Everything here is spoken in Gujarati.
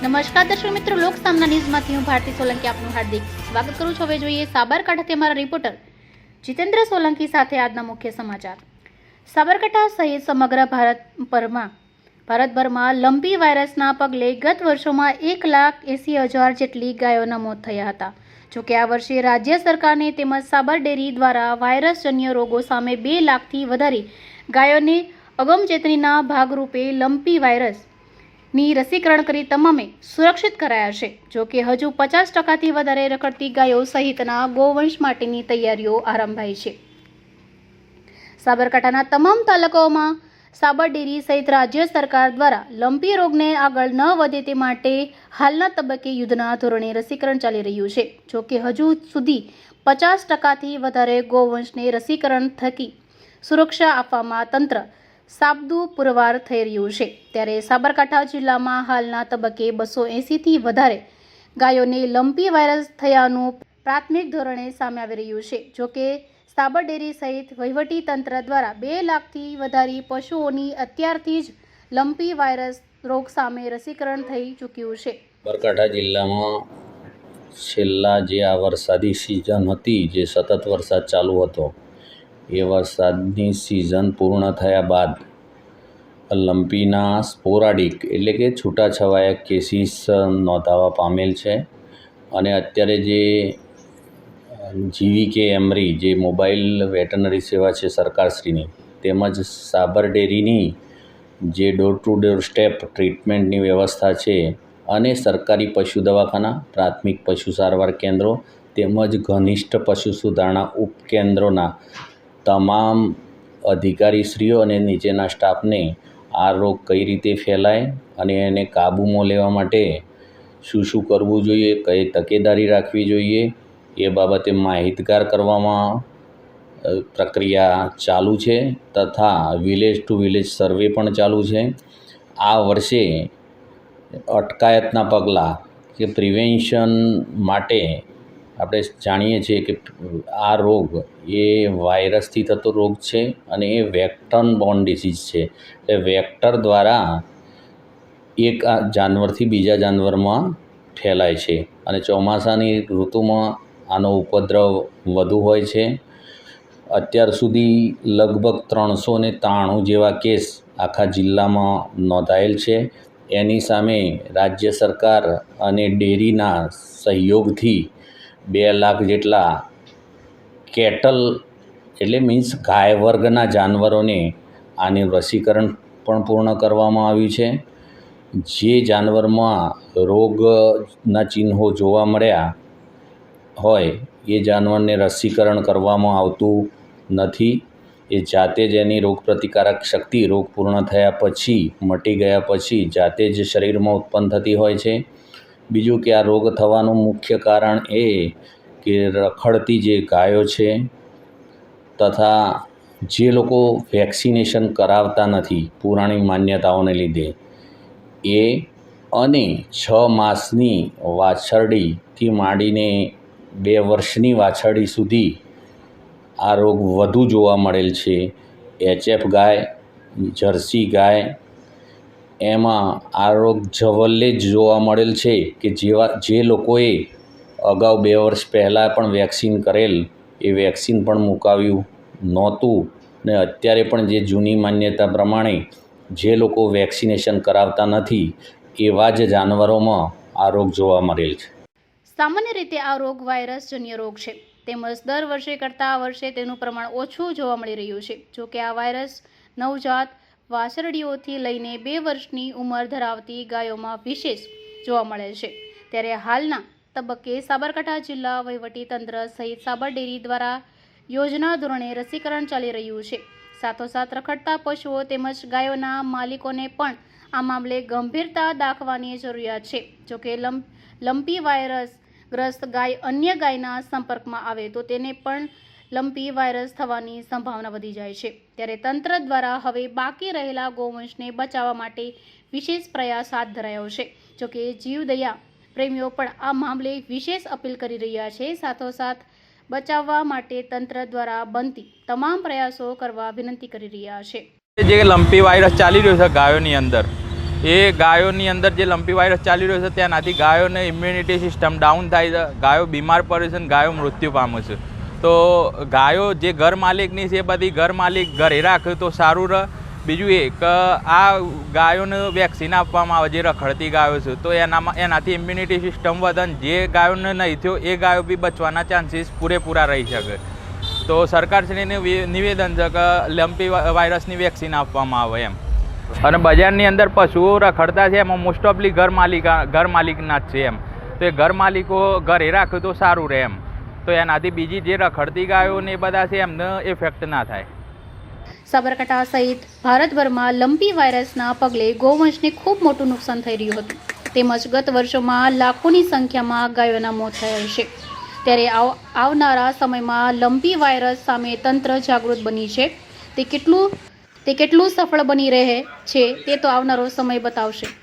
નમસ્કાર દર્શક મિત્રો, લોક સામના ન્યૂઝમાંથી હું ભારતી સોલંકી આપનું હાર્દિક સ્વાગત કરું છું. હવે જોઈએ સાબરકાંઠાથી અમારા રિપોર્ટર જીતેન્દ્ર સોલંકી સાથે આજના મુખ્ય સમાચાર. સાબરકાંઠા સહિત સમગ્ર ભારતભરમાં ભારતભરમાં લંબી વાયરસના પગલે ગત વર્ષોમાં એક લાખ એંસી હજાર જેટલી ગાયોના મોત થયા હતા. જોકે આ વર્ષે રાજ્ય સરકારને તેમજ સાબર ડેરી દ્વારા વાયરસજન્ય રોગો સામે બે લાખથી વધારે ગાયોને અગમચેતનીના ભાગરૂપે લંપી વાયરસ ની રસીકરણ કરી તમામે સુરક્ષિત કરાયા છે. જો કે હજુ પચાસ ટકાથી વધારે રખડતી ગાયો સહિતના ગોવંશ માટેની તૈયારીઓ આરંભાઈ છે. સાબરકાંઠાના તમામ તાલુકાઓમાં સાબર ડેરી સહિત રાજ્ય સરકાર દ્વારા લંપી રોગને આગળ ન વધે તે માટે હાલના તબક્કે યુદ્ધના ધોરણે રસીકરણ ચાલી રહ્યું છે. જો કે હજુ સુધી પચાસ ટકાથી વધારે ગોવંશને રસીકરણ થકી સુરક્ષા આપવામાં તંત્ર સાબદું પુરવાર થઈ રહ્યું છે. ત્યારે સાબરકાંઠા જિલ્લામાં હાલના તબક્કે બસો એંસીથી વધારે ગાયોને લંપી વાયરસ થયાનું પ્રાથમિક ધોરણે સામે આવી રહ્યું છે. જોકે સાબર ડેરી સહિત વહીવટી તંત્ર દ્વારા બે લાખથી વધારે પશુઓની અત્યારથી જ લંપી વાયરસ રોગ સામે રસીકરણ થઈ ચૂક્યું છે. સાબરકાંઠા જિલ્લામાં છેલ્લા જે આ વરસાદી સિઝન હતી, જે સતત વરસાદ ચાલુ હતો એ વરસાદની સિઝન પૂર્ણ થયા બાદ લંપીના સ્પોરાડિક એટલે કે છૂટાછવાયા કેસીસ નોંધાવા પામેલ છે. અને અત્યારે જે, જીવીકે એમરી જે મોબાઈલ વેટનરી સેવા છે સરકારશ્રીની, તેમજ સાબર ડેરીની જે ડોર ટુ ડોર સ્ટેપ ટ્રીટમેન્ટની વ્યવસ્થા છે અને સરકારી પશુ દવાખાના, પ્રાથમિક પશુ સારવાર કેન્દ્રો તેમજ ઘનિષ્ઠ પશુ સુધારણા ઉપકેન્દ્રોના તમામ અધિકારીશ્રીઓ અને નીચેના સ્ટાફને આ રોગ કઈ રીતે ફેલાય અને એને કાબૂમાં લેવા માટે શું શું કરવું જોઈએ, કઈ તકેદારી રાખવી જોઈએ, એ બાબતે માહિતગાર કરવામાં પ્રક્રિયા ચાલુ છે તથા વિલેજ ટુ વિલેજ સર્વે પણ ચાલુ છે. આ વર્ષે અટકાયતના પગલાં કે પ્રિવેન્શન માટે આપણે જાણીએ છીએ કે આ રોગ એ વાયરસથી થતો રોગ છે અને એ વેક્ટર્ન બોર્ન ડિસીઝ છે. એટલે વેક્ટર દ્વારા એક જાનવરથી બીજા જાનવરમાં ફેલાય છે અને ચોમાસાની ઋતુમાં આનો ઉપદ્રવ વધુ હોય છે. અત્યાર સુધી લગભગ ત્રણસો ને ત્રાણું જેવા કેસ આખા જિલ્લામાં નોંધાયેલ છે. એની સામે રાજ્ય સરકાર અને ડેરીના સહયોગથી બે લાખ જેટલા કેટલ, એટલે મીન્સ ગાય વર્ગના જાનવરોને આની રસીકરણ પણ પૂર્ણ કરવામાં આવ્યું છે. જે જાનવરમાં રોગના ચિહ્નો જોવા મળ્યા હોય, એ જાનવરને રસીકરણ કરવામાં આવતું નથી. એ જાતે જ એની રોગપ્રતિકારક શક્તિ રોગ પૂર્ણ થયા પછી, મટી ગયા પછી જાતે જ શરીરમાં ઉત્પન્ન થતી હોય છે. બીજું કે આ રોગ થવાનું મુખ્ય કારણ એ કે રખડતી જે ગાયો છે તથા જે લોકો વેક્સિનેશન કરાવતા નથી પુરાણી માન્યતાઓને લીધે એ અને છ માસની વાછરડીથી માંડીને બે વર્ષની વાછરડી સુધી આ રોગ વધુ જોવા મળેલ છે. એચએફ ગાય, જર્સી ગાય એમાં આ રોગ જવલ્લે જ જોવા મળેલ છે કે જેવા, જે લોકોએ અગાઉ બે વર્ષ પહેલાં પણ વેક્સિન કરેલ, એ વેક્સિન પણ મુકાવ્યું નહોતું. ને અત્યારે પણ જે જૂની માન્યતા પ્રમાણે જે લોકો વેક્સિનેશન કરાવતા નથી, એવા જ જાનવરોમાં આ રોગ જોવા મળેલ છે. સામાન્ય રીતે આ રોગ વાયરસજન્ય રોગ છે. તેમજ દર વર્ષે કરતાં આ વર્ષે તેનું પ્રમાણ ઓછું જોવા મળી રહ્યું છે. જો કે આ વાયરસ નવજાત વાછરડીઓથી લઈને બે વર્ષની ઉંમર ધરાવતી ગાયોમાં વિશેષ જોવા મળે છે. ત્યારે હાલના તબક્કે સાબરકાંઠા જિલ્લા વહીવટી તંત્ર સહિત સાબર ડેરી દ્વારા યોજના ધોરણે રસીકરણ ચાલી રહ્યું છે. સાથોસાથ રખડતા પશુઓ તેમજ ગાયોના માલિકોને પણ આ મામલે ગંભીરતા દાખવાની જરૂરિયાત છે. જોકે લંપી વાયરસ ગ્રસ્ત ગાય અન્ય ગાયના સંપર્કમાં આવે તો તેને પણ લંપી વાયરસ થવાની સંભાવના વધી જાય છે. ત્યારે તંત્ર દ્વારા હવે બાકી રહેલા ગોવંશને બચાવવા માટે વિશેષ પ્રયાસ હાથ ધરાયો છે. જોકે જીવદયા પ્રેમીઓ પણ આ મામલે વિશેષ અપીલ કરી રહ્યા છે. સાથોસાથ બચાવવા માટે તંત્ર દ્વારા બનતી તમામ પ્રયાસો કરવા વિનંતી કરી રહ્યા છે. જે લંપી વાયરસ ચાલી રહ્યો છે ગાયોની અંદર, એ ગાયોની અંદર જે લંપી વાયરસ ચાલી રહ્યો છે, ત્યાંનાથી ગાયોને ઇમ્યુનિટી સિસ્ટમ ડાઉન થાય છે. ગાયો બીમાર પડે છે અને ગાયો મૃત્યુ પામે છે. તો ગાયો જે ઘર માલિકની છે, એ બધી ઘર માલિક ઘરે રાખે તો સારું રહે. બીજું એ કે આ ગાયોને વેક્સિન આપવામાં આવે, જે રખડતી ગાયો છે, તો એનામાં, એનાથી ઇમ્યુનિટી સિસ્ટમ વધન જે ગાયોને નહીં થયો, એ ગાયો બી બચવાના ચાન્સીસ પૂરેપૂરા રહી શકે. તો સરકારશ્રીને નિવેદન છે કે લંપી વાયરસની વેક્સિન આપવામાં આવે એમ. અને બજારની અંદર પશુઓ રખડતા છે, એમાં મોસ્ટ ઓફલી ઘર માલિકા, ઘર માલિકના જ છે એમ. તો એ ઘર માલિકો ઘરે રાખે તો સારું રહે એમ. તો એનાથી બીજી જે રખડતી ગાયો ને એ બધા છે, એમને ઇફેક્ટ ના થાય. સાબરકાંઠા સહિત ભારતભરમાં લંપી વાયરસના પગલે ગૌવંશને ખૂબ મોટું નુકસાન થઈ રહ્યું હતું. તેમજ ગત વર્ષોમાં લાખોની સંખ્યામાં ગાયોના મોત થયા છે. ત્યારે આવ- આવનારા સમયમાં લંપી વાયરસ સામે તંત્ર જાગૃત બની છે. તે કેટલું તે કેટલું સફળ બની રહે છે, તે તો આવનારો સમય બતાવશે.